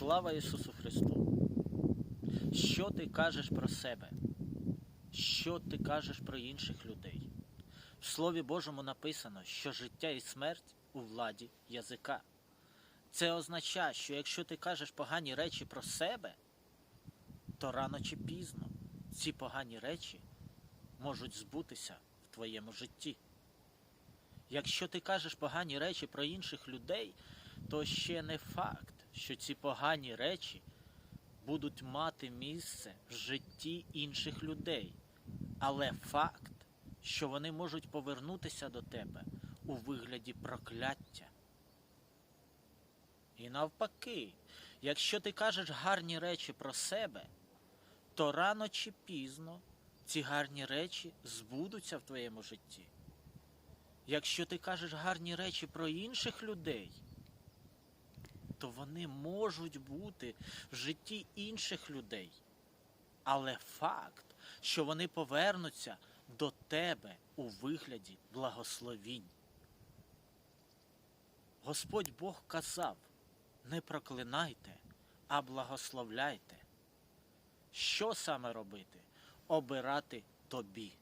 Слава Ісусу Христу! Що ти кажеш про себе? Що ти кажеш про інших людей? В Слові Божому написано, що життя і смерть у владі язика. Це означає, що якщо ти кажеш погані речі про себе, то рано чи пізно ці погані речі можуть збутися в твоєму житті. Якщо ти кажеш погані речі про інших людей, то ще не факт, що ці погані речі будуть мати місце в житті інших людей. Але факт, що вони можуть повернутися до тебе у вигляді прокляття. І навпаки, якщо ти кажеш гарні речі про себе, то рано чи пізно ці гарні речі збудуться в твоєму житті. Якщо ти кажеш гарні речі про інших людей, то вони можуть бути в житті інших людей. Але факт, що вони повернуться до тебе у вигляді благословінь. Господь Бог казав: не проклинайте, а благословляйте. Що саме робити? Обирати тобі.